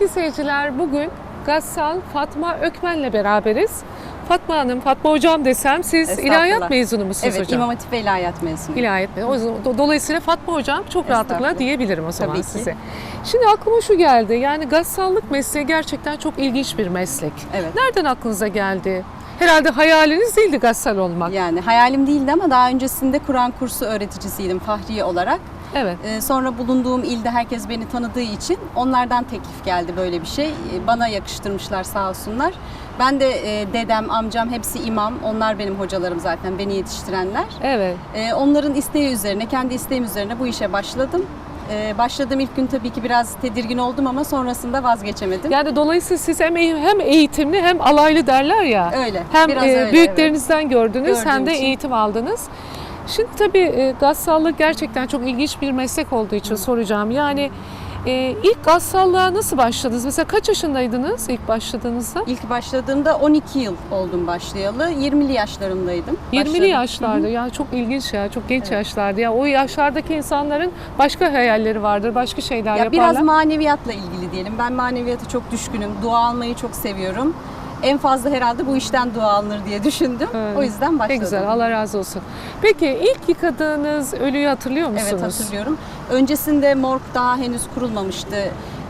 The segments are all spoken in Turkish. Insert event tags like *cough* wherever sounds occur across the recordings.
Sevgili seyirciler bugün Gassal Fatma Ökmen'le beraberiz. Fatma Hanım, Fatma Hocam desem siz ilahiyat mezunu musunuz Evet, hocam? İmam Hatip ve İlahiyat mezunuyum. İlahiyat mezunu. Dolayısıyla Fatma Hocam çok rahatlıkla diyebilirim o zaman Tabii ki. size. Şimdi aklıma şu geldi. Yani gassallık mesleği gerçekten çok ilginç bir meslek. Evet. Nereden aklınıza geldi? Herhalde hayaliniz değildi gassal olmak. Yani hayalim değildi ama daha öncesinde Kur'an kursu öğreticisiydim Fahriye olarak. Evet. Ee, sonra bulunduğum ilde herkes beni tanıdığı için onlardan teklif geldi böyle bir şey. Ee, Bana yakıştırmışlar sağ olsunlar. Ben de e, dedem, amcam hepsi imam. Onlar benim hocalarım zaten, beni yetiştirenler. Evet. Ee, onların isteği üzerine, kendi isteğim üzerine bu işe başladım. Ee, başladığım ilk gün tabii ki biraz tedirgin oldum ama sonrasında vazgeçemedim. Yani dolayısıyla siz hem hem eğitimli hem alaylı derler ya. Öyle. Hem biraz e, öyle, büyüklerinizden gördünüz hem Gördüğüm de için. eğitim aldınız. Şimdi tabii e, gassallık gerçekten çok ilginç bir meslek olduğu için soracağım. Yani e, ilk gassallığa nasıl başladınız? Mesela kaç yaşındaydınız ilk başladığınızda? İlk başladığımda 12 yıl oldum başlayalı. 20'li yaşlarımdaydım. 20'li Başladım. yaşlarda yani çok ilginç ya çok genç yaşlarda ya o yaşlardaki insanların başka hayalleri vardır başka şeyler Ya yaparlar. biraz maneviyatla ilgili diyelim. Ben maneviyata çok düşkünüm. Dua almayı çok seviyorum. En fazla herhalde bu işten dua alınır diye düşündüm. Evet. O yüzden ne başladım. güzel Allah razı olsun. Peki ilk yıkadığınız ölüyü hatırlıyor musunuz? Evet hatırlıyorum. Öncesinde morg daha henüz kurulmamıştı.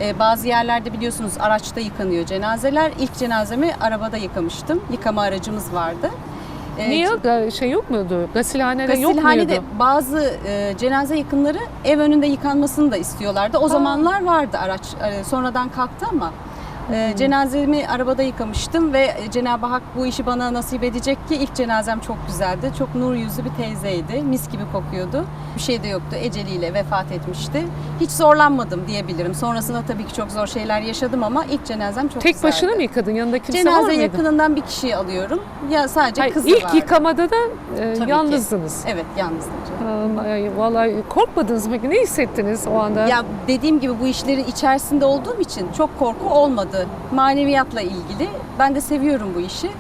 Ee, bazı yerlerde biliyorsunuz araçta yıkanıyor cenazeler. İlk cenazemi arabada yıkamıştım. Yıkama aracımız vardı. Ee, Niye Ga- şey yok muydu? Gasilhanede yok muydu? Gasilhanede bazı e, cenaze yakınları ev önünde yıkanmasını da istiyorlardı. O zamanlar vardı araç. e, sonradan kalktı ama. E, cenazemi arabada yıkamıştım ve e, Cenab-ı Hak bu işi bana nasip edecek ki ilk cenazem çok güzeldi. Çok nur yüzlü bir teyzeydi. Mis gibi kokuyordu. Bir şey de yoktu. Eceliyle vefat etmişti. Hiç zorlanmadım diyebilirim. Sonrasında tabii ki çok zor şeyler yaşadım ama ilk cenazem çok Tek güzeldi. başına mı yıkadın? Yanında kimse var Cenaze mıydı? yakınından bir kişiyi alıyorum. Ya sadece Hayır, kızı ilk vardı. yıkamada da e, Tabii ki. yalnızdınız. Evet yalnızdım. Aa, ay, Vallahi korkmadınız mı? Ne hissettiniz o anda? Ya dediğim gibi bu işlerin içerisinde olduğum için çok korku olmadı. Maneviyatla ilgili. Ben de seviyorum bu işi.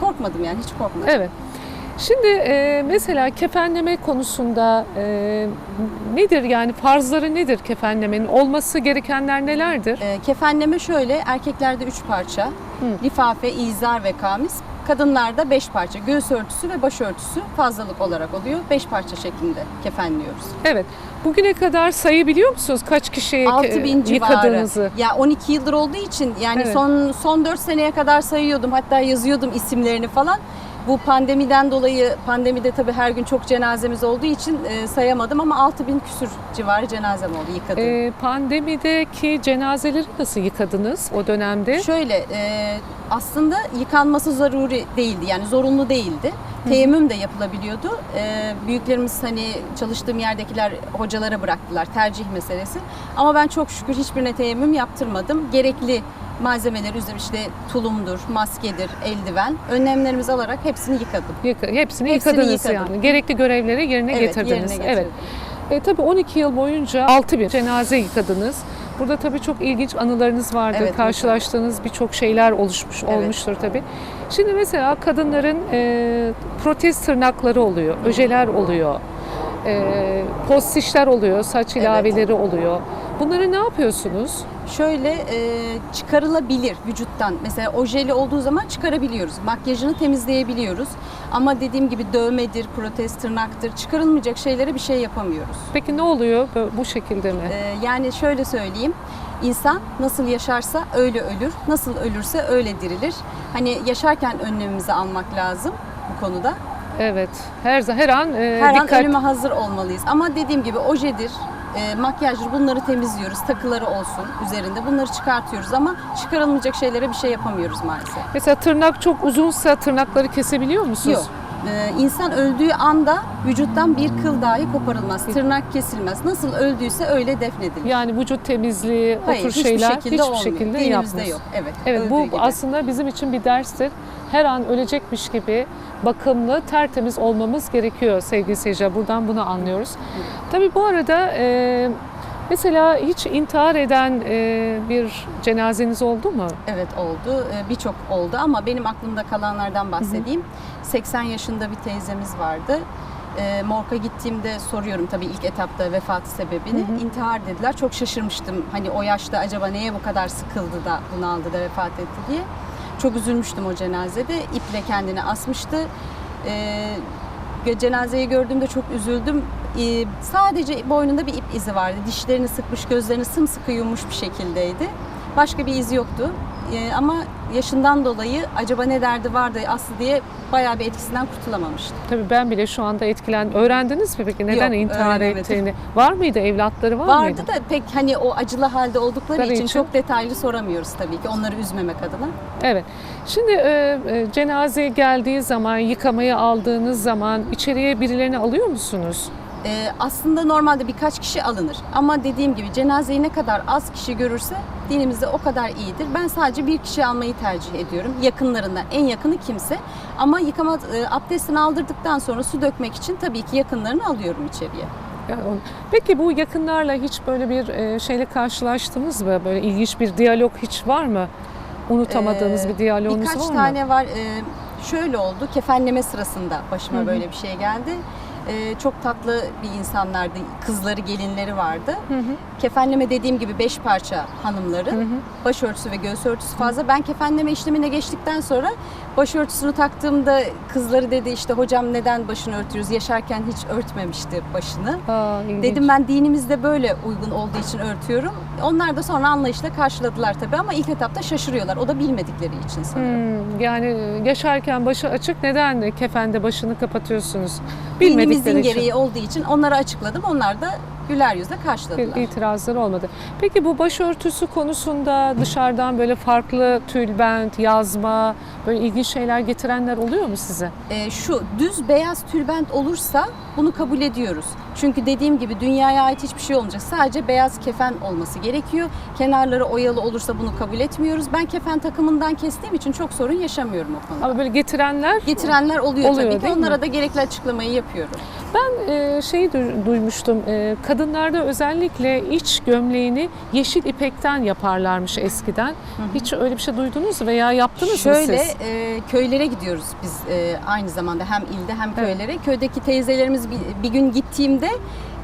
Korkmadım yani hiç korkmadım. Evet. Şimdi e, mesela kefenleme konusunda e, nedir yani farzları nedir kefenlemenin? Olması gerekenler nelerdir? Ee, kefenleme şöyle erkeklerde üç parça. Lifafe, izar ve kamis. Kadınlarda beş parça. Göğüs örtüsü ve başörtüsü fazlalık olarak oluyor. Beş parça şeklinde kefenliyoruz. Evet. Bugüne kadar sayı biliyor musunuz? Kaç kişiye ke- 6000 civarı. yıkadığınızı? Ya 12 yıldır olduğu için yani Evet. son son 4 seneye kadar sayıyordum. Hatta yazıyordum isimlerini falan. Bu pandemiden dolayı pandemide tabii her gün çok cenazemiz olduğu için e, sayamadım ama 6000 küsür civarı cenazem oldu yıkadığım. E, pandemideki cenazeleri nasıl yıkadınız o dönemde? Şöyle e, aslında yıkanması zaruri değildi yani zorunlu değildi. Teyemmüm de yapılabiliyordu. E, büyüklerimiz hani çalıştığım yerdekiler hocalara bıraktılar tercih meselesi. Ama ben çok şükür hiçbirine teyemmüm yaptırmadım. Gerekli malzemeleri üzerine işte tulumdur, maskedir, eldiven önlemlerimizi alarak hepsini yıkadım. Yıka- hepsini, Hepsini yıkadınız yıkadım. yani. Gerekli görevleri yerine Evet, getirdiniz. yerine getirdim. evet. E, tabii 12 yıl boyunca 6 bin cenaze yıkadınız. Burada tabii çok ilginç anılarınız vardır. Evet, Karşılaştığınız birçok şeyler oluşmuş Evet. olmuştur tabii. Şimdi mesela kadınların e, protez tırnakları oluyor, öjeler oluyor. E, postişler oluyor, saç ilaveleri oluyor. Bunları ne yapıyorsunuz? Şöyle e, çıkarılabilir vücuttan. Mesela ojeli olduğu zaman çıkarabiliyoruz. Makyajını temizleyebiliyoruz. Ama dediğim gibi dövmedir, protez tırnaktır. Çıkarılmayacak şeylere bir şey yapamıyoruz. Peki ne oluyor bu şekilde mi? E, yani şöyle söyleyeyim. İnsan nasıl yaşarsa öyle ölür. Nasıl ölürse öyle dirilir. Hani yaşarken önlemimizi almak lazım bu konuda. Evet. Her her an e, Her dikkat an ölüme hazır olmalıyız. Ama dediğim gibi ojedir, e, makyajdır bunları temizliyoruz. Takıları olsun üzerinde bunları çıkartıyoruz ama çıkarılmayacak şeylere bir şey yapamıyoruz maalesef. Mesela tırnak çok uzunsa tırnakları kesebiliyor musunuz? Yok. Ee, insan öldüğü anda vücuttan bir kıl dahi koparılmaz. Tırnak kesilmez. Nasıl öldüyse öyle defnedilir. Yani vücut temizliği, o Hayır, tür hiçbir şeyler şekilde hiçbir olmuyor. şekilde Dinimizde yapmaz. yok. Evet. Evet öldüğü bu gibi. aslında bizim için bir derstir. Her an ölecekmiş gibi bakımlı, tertemiz olmamız gerekiyor sevgili seyirciler. Buradan bunu anlıyoruz. Tabii bu arada e, mesela hiç intihar eden e, bir cenazeniz oldu mu? Evet oldu. Ee, Birçok oldu ama benim aklımda kalanlardan bahsedeyim. 80 yaşında bir teyzemiz vardı. e, morga gittiğimde soruyorum tabii ilk etapta vefatı sebebini. İntihar dediler. Çok şaşırmıştım. Hani o yaşta acaba neye bu kadar sıkıldı da bunaldı da vefat etti diye. Çok üzülmüştüm o cenazede. İple kendini asmıştı. E, cenazeyi gördüğümde çok üzüldüm. E, sadece boynunda bir ip izi vardı. Dişlerini sıkmış, gözlerini sımsıkı yummuş bir şekildeydi. Başka bir izi yoktu. E, ama yaşından dolayı acaba ne derdi vardı Aslı diye bayağı bir etkisinden kurtulamamıştı. Tabii ben bile şu anda etkilen. Öğrendiniz mi peki neden Yok, intihar öğrenemedim. ettiğini? Var mıydı evlatları var Vardı mıydı? da pek hani o acılı halde oldukları Tabii için, için. çok detaylı soramıyoruz tabii ki onları üzmemek adına. Evet. Şimdi e, e, cenaze geldiği zaman, yıkamayı aldığınız zaman içeriye birilerini alıyor musunuz? Ee, aslında normalde birkaç kişi alınır ama dediğim gibi cenazeyi ne kadar az kişi görürse dinimizde o kadar iyidir. Ben sadece bir kişi almayı tercih ediyorum. Yakınlarından en yakını kimse. Ama yıkama e, abdestini aldırdıktan sonra su dökmek için tabii ki yakınlarını alıyorum içeriye. Peki bu yakınlarla hiç böyle bir e, şeyle karşılaştınız mı? Böyle ilginç bir diyalog hiç var mı? Unutamadığınız Ee, bir diyaloğunuz Birkaç var mı? tane var. Ee, şöyle oldu. Kefenleme sırasında başıma böyle bir şey geldi. Ee, çok tatlı bir insanlardı. Kızları, gelinleri vardı. Hı hı. Kefenleme dediğim gibi beş parça hanımları. Başörtüsü ve göğüs örtüsü fazla. Ben kefenleme işlemine geçtikten sonra başörtüsünü taktığımda kızları dedi işte hocam neden başını örtüyoruz? Yaşarken hiç örtmemişti başını. Aa, ilginç. Dedim ben dinimizde böyle uygun olduğu için örtüyorum. Onlar da sonra anlayışla karşıladılar tabii ama ilk etapta şaşırıyorlar. O da bilmedikleri için sanırım. Hmm, yani yaşarken başı açık neden kefende başını kapatıyorsunuz? Dinimizin İçin. gereği olduğu için onlara açıkladım. Onlar da güler yüzle karşıladılar. Bir itirazları olmadı. Peki bu başörtüsü konusunda dışarıdan böyle farklı tülbent, yazma, böyle ilginç şeyler getirenler oluyor mu size? Ee, şu düz beyaz tülbent olursa bunu kabul ediyoruz. Çünkü dediğim gibi dünyaya ait hiçbir şey olmayacak. Sadece beyaz kefen olması gerekiyor. Kenarları oyalı olursa bunu kabul etmiyoruz. Ben kefen takımından kestiğim için çok sorun yaşamıyorum o konuda. Ama böyle getirenler Getirenler oluyor, Oluyor, tabii ki. değil mi? Onlara da gerekli açıklamayı yapıyorum. Ben e, şeyi du- duymuştum. E, kadınlarda özellikle iç gömleğini yeşil ipekten yaparlarmış eskiden. Hiç öyle bir şey duydunuz veya yaptınız Şöyle mı siz? e, köylere gidiyoruz biz e, aynı zamanda hem ilde hem Evet. köylere. Köydeki teyzelerimiz bir, bir gün gittiğimde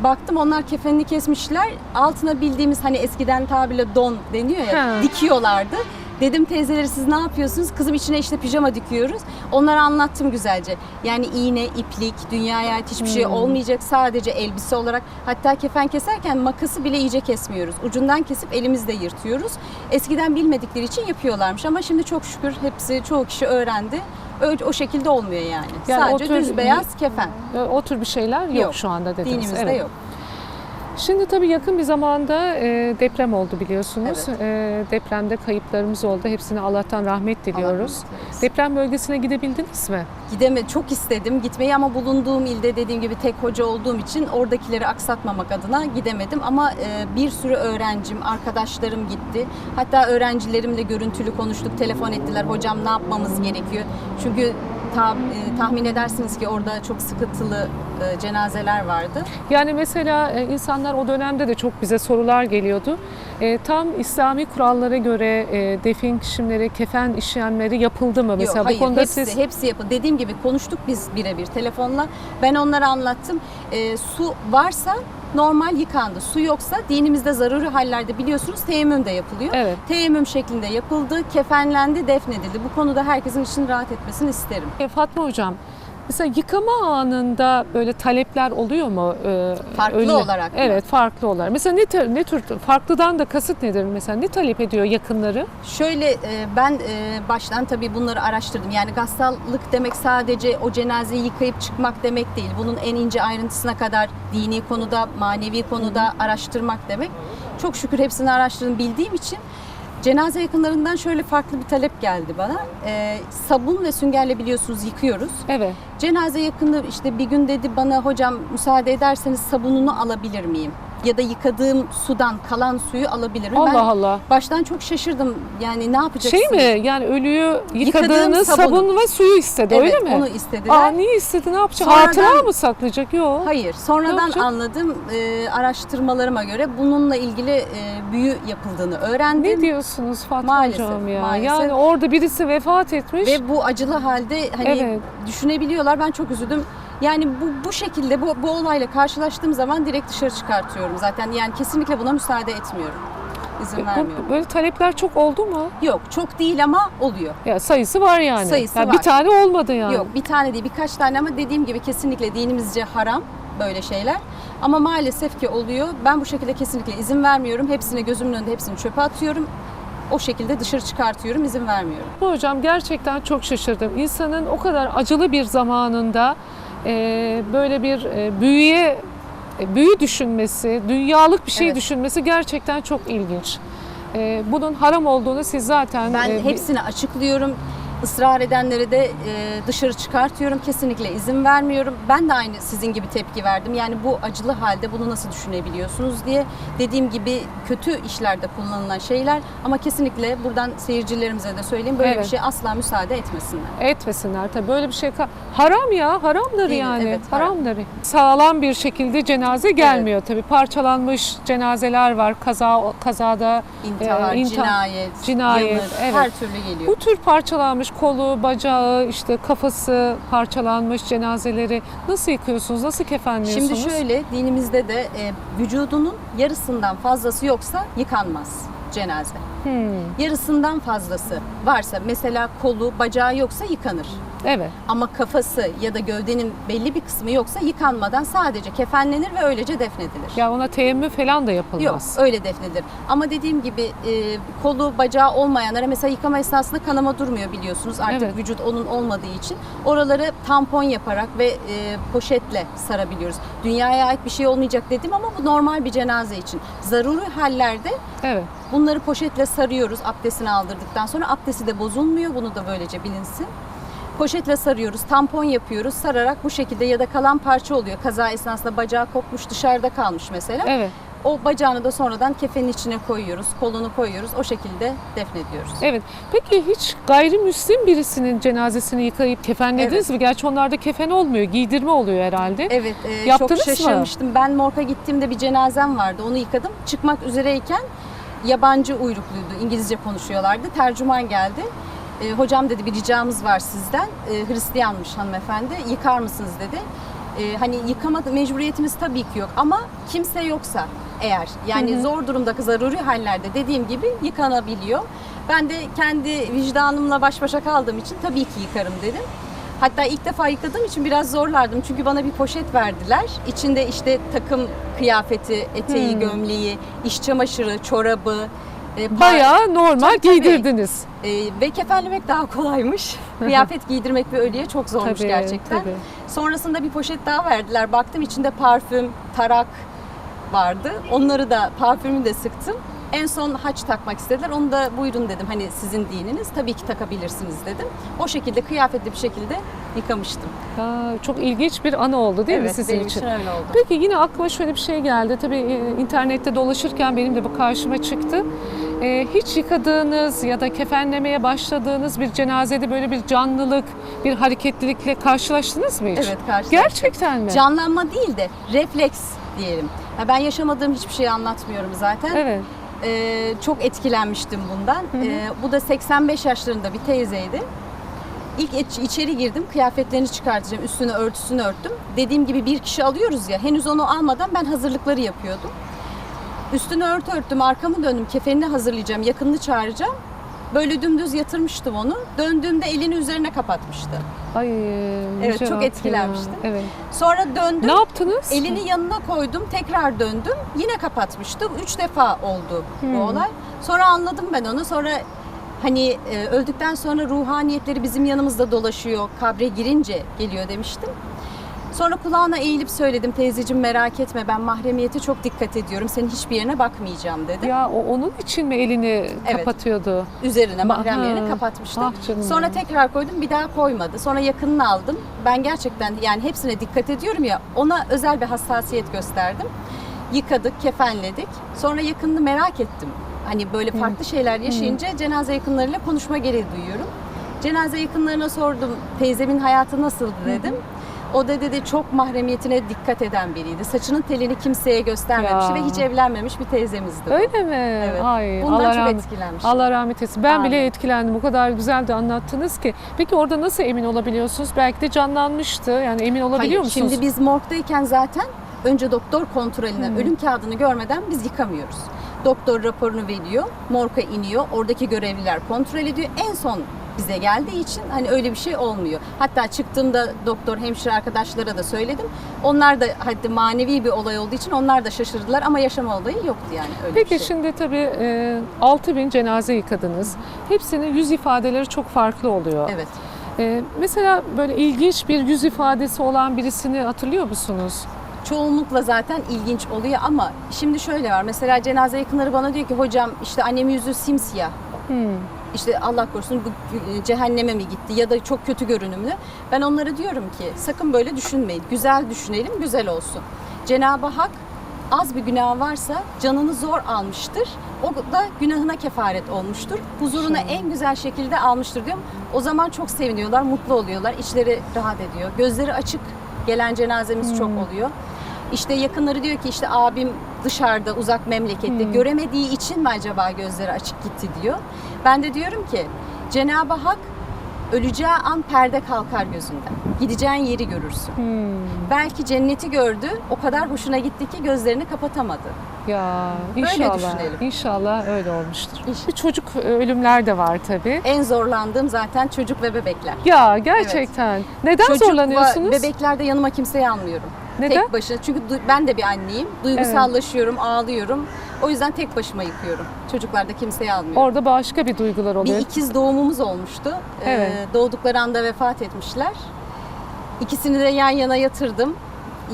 baktım onlar kefenini kesmişler. Altına bildiğimiz hani eskiden tabirle don deniyor ya Ha. dikiyorlardı. Dedim teyzeleri siz ne yapıyorsunuz? Kızım içine işte pijama dikiyoruz. Onlara anlattım güzelce. Yani iğne, iplik, dünyaya ait hiçbir Hmm. şey olmayacak. Sadece elbise olarak. Hatta kefen keserken makası bile iyice kesmiyoruz. Ucundan kesip elimizle yırtıyoruz. Eskiden bilmedikleri için yapıyorlarmış ama şimdi çok şükür hepsi çoğu kişi öğrendi. Ö- O şekilde olmuyor yani. Yani Sadece tür- düz beyaz kefen. O tür bir şeyler yok, Yok. şu anda dediniz. Dinimizde Evet. yok. Şimdi tabii yakın bir zamanda e, deprem oldu biliyorsunuz. Evet. E, depremde kayıplarımız oldu. Hepsine Allah'tan rahmet diliyoruz. Allah rahmet. Deprem bölgesine gidebildiniz mi? Gideme çok istedim gitmeyi ama bulunduğum ilde dediğim gibi tek hoca olduğum için oradakileri aksatmamak adına gidemedim ama e, bir sürü öğrencim, arkadaşlarım gitti. Hatta öğrencilerimle görüntülü konuştuk, telefon ettiler. Hocam ne yapmamız gerekiyor? Çünkü ta- e, tahmin edersiniz ki orada çok sıkıntılı e, cenazeler vardı. Yani mesela e, insanlar o dönemde de çok bize sorular geliyordu. E, tam İslami kurallara göre e, defin işlemleri, kefen işlemleri yapıldı mı? Mesela Yok, hayır, bu konuda hepsi, siz hepsi yapıldı. Dediğim gibi konuştuk biz birebir telefonla. Ben onlara anlattım. E, su varsa normal yıkandı. Su yoksa dinimizde zaruri hallerde biliyorsunuz teyemmüm de yapılıyor. Evet. Teyemmüm şeklinde yapıldı, kefenlendi, defnedildi. Bu konuda herkesin için rahat etmesini isterim. E, Fatma hocam mesela yıkama anında böyle talepler oluyor mu? E, Farklı olarak mı? Evet, farklı olarak. Mesela ne, tür- ne tür farklıdan da kasıt nedir mesela? Ne talep ediyor yakınları? Şöyle e, ben e, baştan tabii bunları araştırdım. Yani gassallık demek sadece o cenazeyi yıkayıp çıkmak demek değil. Bunun en ince ayrıntısına kadar dini konuda, manevi konuda araştırmak demek. Çok şükür hepsini araştırdım bildiğim için. Cenaze yakınlarından şöyle farklı bir talep geldi bana. E, sabun ve süngerle biliyorsunuz yıkıyoruz. Evet. Cenaze yakını işte bir gün dedi bana hocam müsaade ederseniz sabununu alabilir miyim? Ya da yıkadığım sudan kalan suyu alabilirim. Allah ben Allah. baştan çok şaşırdım. Yani ne yapacaksın? Şey mi? Yani ölüyü yıkadığınız sabun ve suyu istedi Evet, öyle mi? onu istediler. Aa niye istedi? Ne yapacak? Sonradan- Hatıra mı saklayacak? Yok. Hayır. Sonradan anladım. e, araştırmalarıma göre bununla ilgili e, büyü yapıldığını öğrendim. Ne diyorsunuz Fatma Maalesef, Hocam ya? maalesef. Yani orada birisi vefat etmiş. Ve bu acılı halde hani Evet. düşünebiliyorlar. Ben çok üzüldüm. Yani bu bu şekilde bu, bu olayla karşılaştığım zaman direkt dışarı çıkartıyorum zaten. Yani kesinlikle buna müsaade etmiyorum. İzin Bu- vermiyorum. böyle talepler çok oldu mu? Yok çok değil ama oluyor. Ya sayısı var yani. Sayısı Ya var. Bir tane olmadı yani. Yok bir tane değil birkaç tane ama dediğim gibi kesinlikle dinimizce haram böyle şeyler. Ama maalesef ki oluyor. Ben bu şekilde kesinlikle izin vermiyorum. Hepsini gözümün önünde hepsini çöpe atıyorum. O şekilde dışarı çıkartıyorum, izin vermiyorum. Hocam gerçekten çok şaşırdım. İnsanın o kadar acılı bir zamanında e, böyle bir e, büyüye e, büyü düşünmesi, dünyalık bir şey Evet. düşünmesi gerçekten çok ilginç. E, bunun haram olduğunu siz zaten Ben e, hepsini açıklıyorum. Israr edenleri de e, dışarı çıkartıyorum. Kesinlikle izin vermiyorum. Ben de aynı sizin gibi tepki verdim. Yani bu acılı halde bunu nasıl düşünebiliyorsunuz diye. Dediğim gibi kötü işlerde kullanılan şeyler ama kesinlikle buradan seyircilerimize de söyleyeyim böyle Evet. bir şey asla müsaade etmesinler. etmesinler tabii böyle bir şey haram ya haramdır Değil, yani evet, haram. haramdır. Sağlam bir şekilde cenaze gelmiyor tabii parçalanmış cenazeler var kaza kazada İntihar, e, inta- cinayet, cinayet, yanır, evet. her türlü geliyor. Bu tür parçalanmış kolu, bacağı, işte kafası parçalanmış cenazeleri nasıl yıkıyorsunuz? Nasıl kefenliyorsunuz? Şimdi şöyle dinimizde de e, vücudunun yarısından fazlası yoksa yıkanmaz cenaze. Hmm, Yarısından fazlası varsa mesela kolu, bacağı yoksa yıkanır. evet. Ama kafası ya da gövdenin belli bir kısmı yoksa yıkanmadan sadece kefenlenir ve öylece defnedilir. Ya ona teyemmüm falan da Yok yapılmaz. öyle defnedilir. Ama dediğim gibi e, kolu bacağı olmayanlara mesela yıkama esnasında kanama durmuyor biliyorsunuz. Artık Evet. vücut onun olmadığı için. Oraları tampon yaparak ve e, poşetle sarabiliyoruz. Dünyaya ait bir şey olmayacak dedim ama bu normal bir cenaze için. Zaruri hallerde Evet. bunları poşetle sarıyoruz abdestini aldırdıktan sonra. Abdesti de bozulmuyor. Bunu da böylece bilinsin. Poşetle sarıyoruz, tampon yapıyoruz. Sararak bu şekilde ya da kalan parça oluyor. Kaza esnasında bacağı kopmuş, dışarıda kalmış mesela. Evet. O bacağını da sonradan kefenin içine koyuyoruz, kolunu koyuyoruz. O şekilde defnediyoruz. Evet. Peki hiç gayrimüslim birisinin cenazesini yıkayıp kefenlediniz mi? Gerçi onlarda kefen olmuyor, giydirme oluyor herhalde. Evet, e, çok Yaptınız mı? şaşırmıştım. Ben morga gittiğimde bir cenazem vardı. Onu yıkadım. Çıkmak üzereyken yabancı uyrukluydu. İngilizce konuşuyorlardı. Tercüman geldi. E, hocam dedi bir ricamız var sizden. E, Hristiyanmış hanımefendi. Yıkar mısınız dedi. E, hani yıkama mecburiyetimiz tabii ki yok ama kimse yoksa eğer yani zor durumda zaruri hallerde dediğim gibi yıkanabiliyor. Ben de kendi vicdanımla baş başa kaldığım için tabii ki yıkarım dedim. Hatta ilk defa yıkadığım için biraz zorlardım. Çünkü bana bir poşet verdiler. İçinde işte takım kıyafeti, eteği, Hmm. gömleği, iş çamaşırı, çorabı, e, Bayağı normal Tabii, tabii. giydirdiniz. e, ve kefenlemek daha kolaymış. *laughs* Kıyafet giydirmek bir ölüye çok zormuş Tabii, gerçekten. tabii. Sonrasında bir poşet daha verdiler. Baktım içinde parfüm, tarak vardı. Onları da parfümü de sıktım. En son haç takmak istediler. Onu da buyurun dedim. Hani sizin dininiz. Tabii ki takabilirsiniz dedim. O şekilde kıyafetli bir şekilde yıkamıştım. Aa, çok ilginç bir anı oldu değil mi evet, sizin benim için? öyle oldu. Peki yine aklıma şöyle bir şey geldi. Tabii e, internette dolaşırken benim de bu karşıma çıktı. E, hiç yıkadığınız ya da kefenlemeye başladığınız bir cenazede böyle bir canlılık, bir hareketlilikle karşılaştınız mı hiç? Evet, karşılaştım. Gerçekten mi? Canlanma değil de refleks diyelim. Ya ben yaşamadığım hiçbir şeyi anlatmıyorum zaten. Evet. Ee, çok etkilenmiştim bundan. Ee, bu da 85 yaşlarında bir teyzeydi. İlk iç- içeri girdim, kıyafetlerini çıkartacağım, üstünü örtüsünü örttüm. Dediğim gibi bir kişi alıyoruz ya, henüz onu almadan ben hazırlıkları yapıyordum. Üstünü örtü örttüm, arkamı döndüm, kefenini hazırlayacağım, yakınını çağıracağım. Böyle dümdüz yatırmıştım onu. Döndüğümde elini üzerine kapatmıştı. Ay, Evet, Müjdat çok ya. etkilenmiştim. Evet. Sonra döndüm. Ne yaptınız? Elini yanına koydum, tekrar döndüm. Yine kapatmıştım. Üç defa oldu Hmm. bu olay. Sonra anladım ben onu. Sonra hani e, öldükten sonra ruhaniyetleri bizim yanımızda dolaşıyor. Kabre girince geliyor demiştim. Sonra kulağına eğilip söyledim teyzeciğim merak etme ben mahremiyete çok dikkat ediyorum. Senin hiçbir yerine bakmayacağım dedim. Ya o onun için mi elini Evet. kapatıyordu? Üzerine mahrem Ha. yerine kapatmıştım. Ah canım Sonra tekrar koydum bir daha koymadı. Sonra yakınını aldım. Ben gerçekten yani hepsine dikkat ediyorum ya ona özel bir hassasiyet gösterdim. Yıkadık, kefenledik. Sonra yakınını merak ettim. Hani böyle farklı şeyler yaşayınca cenaze yakınlarıyla konuşma gereği duyuyorum. Cenaze yakınlarına sordum teyzemin hayatı nasıldı dedim. O da dedi çok mahremiyetine dikkat eden biriydi. Saçının telini kimseye göstermemişti Ya. ve hiç evlenmemiş bir teyzemizdi. bu. Öyle mi? Evet. Ay, Bundan Allah çok rahmet, etkilenmiştim. Allah rahmet etsin. Ben bile Amin. etkilendim. O kadar güzel de anlattınız ki. Peki orada nasıl emin olabiliyorsunuz? Belki de canlanmıştı. Yani emin olabiliyor Hayır, musunuz? Şimdi biz morgdayken zaten önce doktor kontrolüne, ölüm kağıdını görmeden biz yıkamıyoruz. Doktor raporunu veriyor, morga iniyor, oradaki görevliler kontrol ediyor. En son bize geldiği için hani öyle bir şey olmuyor. Hatta çıktığımda doktor, hemşire arkadaşlara da söyledim. Onlar da hadi manevi bir olay olduğu için onlar da şaşırdılar ama yaşama olayı yoktu yani öyle Peki bir şey. şimdi tabii e, 6 bin cenaze yıkadınız. Hepsinin yüz ifadeleri çok farklı oluyor. Evet. E, mesela böyle ilginç bir yüz ifadesi olan birisini hatırlıyor musunuz? Çoğunlukla zaten ilginç oluyor ama şimdi şöyle var. Mesela cenaze yakınları bana diyor ki hocam işte annemin yüzü simsiyah. Hmm. İşte Allah korusun bu cehenneme mi gitti ya da çok kötü görünümlü. Ben onlara diyorum ki sakın böyle düşünmeyin. Güzel düşünelim, güzel olsun. Cenab-ı Hak az bir günah varsa canını zor almıştır. O da günahına kefaret olmuştur. Huzuruna en güzel şekilde almıştır diyorum. O zaman çok seviniyorlar, mutlu oluyorlar. içleri rahat ediyor. Gözleri açık gelen cenazemiz çok oluyor. İşte yakınları diyor ki işte abim dışarıda uzak memlekette göremediği için mi acaba gözleri açık gitti diyor. Ben de diyorum ki Cenab-ı Hak öleceği an perde kalkar gözünden. Gideceğin yeri görürsün. Belki cenneti gördü, o kadar hoşuna gitti ki gözlerini kapatamadı. Ya Böyle inşallah. düşünelim. İnşallah öyle olmuştur. İnşallah. Bir çocuk e, ölümler de var tabii. En zorlandığım zaten çocuk ve bebekler. Ya gerçekten. Neden Çocuk ve zorlanıyorsunuz? bebeklerde yanıma kimseyi almıyorum. Neden? Tek başına. Çünkü ben de bir anneyim. Duygusallaşıyorum, ağlıyorum. O yüzden tek başıma yıkıyorum. Çocuklarda kimseyi almıyorum. Orada başka bir duygular Bir oluyor. ikiz doğumumuz olmuştu. Ee, Evet. doğdukları anda vefat etmişler. İkisini de yan yana yatırdım.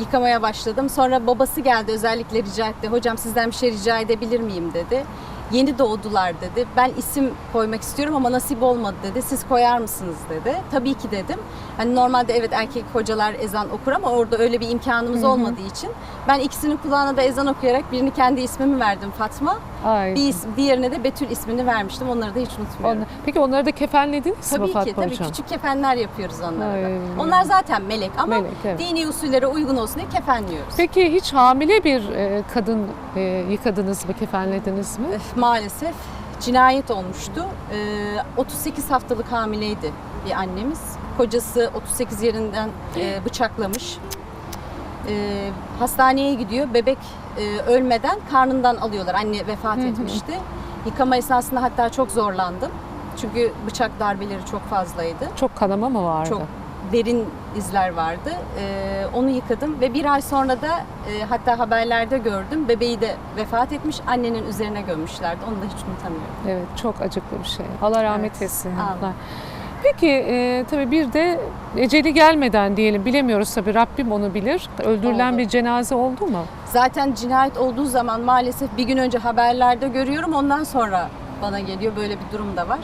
Yıkamaya başladım. Sonra babası geldi özellikle rica etti. Hocam sizden bir şey rica edebilir miyim dedi. Yeni doğdular dedi. Ben isim koymak istiyorum ama nasip olmadı dedi. Siz koyar mısınız dedi. Tabii ki dedim. Hani normalde evet erkek hocalar ezan okur ama orada öyle bir imkanımız olmadığı için ben ikisinin kulağına da ezan okuyarak birini kendi ismimi verdim Fatma. Ay. Bir is- diğerine de Betül ismini vermiştim. Onları da hiç unutmuyorum. Onlar- Peki onları da kefenlediniz mi Tabii Fatma ki tabii küçük kefenler yapıyoruz onlara da. Onlar zaten melek ama Melek, evet. dini usullere uygun olsun diye kefenliyoruz. Peki hiç hamile bir e, kadın e, yıkadınız mı, kefenlediniz mi? Öf, Maalesef cinayet olmuştu. Ee, 38 haftalık hamileydi bir annemiz. Kocası 38 yerinden e, bıçaklamış. Ee, hastaneye gidiyor. Bebek e, ölmeden karnından alıyorlar. Anne vefat etmişti. Yıkama esnasında hatta çok zorlandım. Çünkü bıçak darbeleri çok fazlaydı. Çok kanama mı vardı? Çok derin izler vardı. Ee, onu yıkadım ve bir ay sonra da e, hatta haberlerde gördüm. Bebeği de vefat etmiş. Annenin üzerine gömmüşlerdi. Onu da hiç unutamıyorum. Evet, çok acıklı bir şey. Allah rahmet Evet, etsin. amin. Peki e, tabii bir de eceli gelmeden diyelim bilemiyoruz tabii Rabbim onu bilir. Öldürülen Oldu. bir cenaze oldu mu? Zaten cinayet olduğu zaman maalesef bir gün önce haberlerde görüyorum. Ondan sonra bana geliyor. Böyle bir durum da var.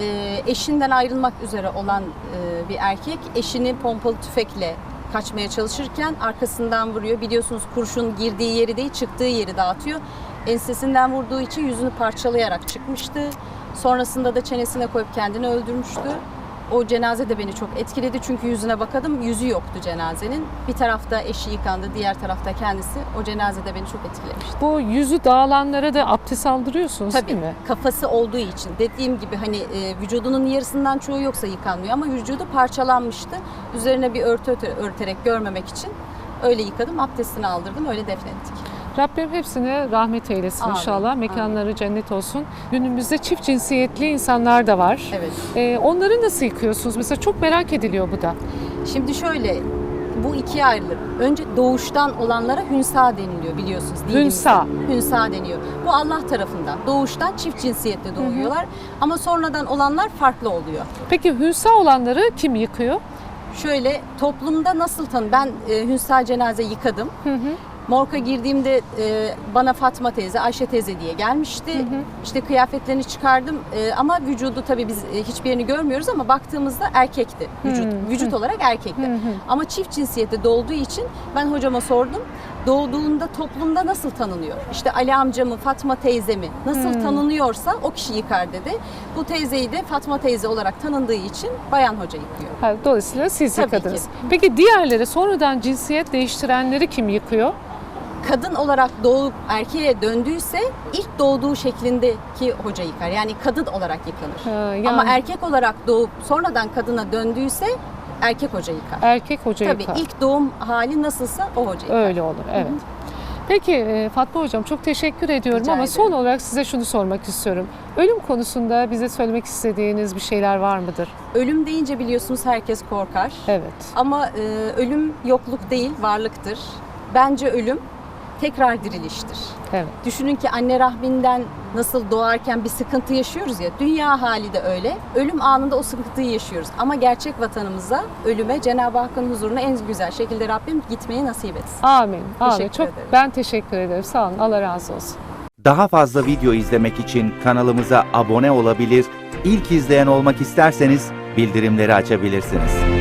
Ee, eşinden ayrılmak üzere olan e, bir erkek eşini pompalı tüfekle kaçmaya çalışırken arkasından vuruyor. Biliyorsunuz kurşun girdiği yeri değil çıktığı yeri dağıtıyor. Ensesinden vurduğu için yüzünü parçalayarak çıkmıştı. Sonrasında da çenesine koyup kendini öldürmüştü. O cenaze de beni çok etkiledi çünkü yüzüne bakadım yüzü yoktu cenazenin. Bir tarafta eşi yıkandı, diğer tarafta kendisi. O cenaze de beni çok etkilemişti. Bu yüzü dağılanlara da abdest aldırıyorsunuz Tabii değil mi? kafası olduğu için dediğim gibi hani e, vücudunun yarısından çoğu yoksa yıkanmıyor ama vücudu parçalanmıştı. Üzerine bir örtü örte- örterek görmemek için öyle yıkadım, abdestini aldırdım, öyle defnettik. Rabbim hepsine rahmet eylesin Amin, inşallah. Mekanları cennet olsun. Günümüzde çift cinsiyetli insanlar da var. Evet. E, onları nasıl yıkıyorsunuz? Mesela çok merak ediliyor bu da. Şimdi şöyle bu ikiye ayrılır. Önce doğuştan olanlara hünsa deniliyor biliyorsunuz. dinimizde. Hünsa. Hünsa deniyor. Bu Allah tarafından. Doğuştan çift cinsiyette doğuyorlar. Ama sonradan olanlar farklı oluyor. Peki hünsa olanları kim yıkıyor? Şöyle toplumda nasıl tanı? Ben e, hünsa cenaze yıkadım. Morka girdiğimde e, bana Fatma teyze, Ayşe teyze diye gelmişti. İşte kıyafetlerini çıkardım E, ama vücudu tabii biz e, hiçbirini görmüyoruz ama baktığımızda erkekti. Vücut Hı, vücut olarak erkekti. Ama çift cinsiyette doğduğu için ben hocama sordum. Doğduğunda toplumda nasıl tanınıyor? İşte Ali amcamı, Fatma teyzemi nasıl Hmm. tanınıyorsa o kişi yıkar dedi. Bu teyzeyi de Fatma teyze olarak tanındığı için bayan hoca yıkıyor. Ha, Dolayısıyla siz Tabii yıkadınız. ki. Peki diğerleri sonradan cinsiyet değiştirenleri kim yıkıyor? Kadın olarak doğup erkeğe döndüyse ilk doğduğu şeklindeki hoca yıkar. Yani kadın olarak yıkanır. Ha, yani Ama erkek olarak doğup sonradan kadına döndüyse erkek hoca yıkar. erkek hoca Tabii yıkar. ilk doğum hali nasılsa o hoca yıkar. Öyle olur, evet. Peki e, Fatma Hocam çok teşekkür ediyorum Rica ama ederim. son olarak size şunu sormak istiyorum. Ölüm konusunda bize söylemek istediğiniz bir şeyler var mıdır? Ölüm deyince biliyorsunuz herkes korkar. Evet. Ama e, ölüm yokluk değil, varlıktır. Bence ölüm tekrar diriliştir. Evet. Düşünün ki anne rahminden nasıl doğarken bir sıkıntı yaşıyoruz ya, dünya hali de öyle. Ölüm anında o sıkıntıyı yaşıyoruz. Ama gerçek vatanımıza, ölüme Cenab-ı Hakk'ın huzuruna en güzel şekilde Rabbim gitmeyi nasip etsin. Amin. Amin. Teşekkür Çok ederim. ben teşekkür ederim. Sağ olun. Allah razı olsun. Daha fazla video izlemek için kanalımıza abone olabilir, ilk izleyen olmak isterseniz bildirimleri açabilirsiniz.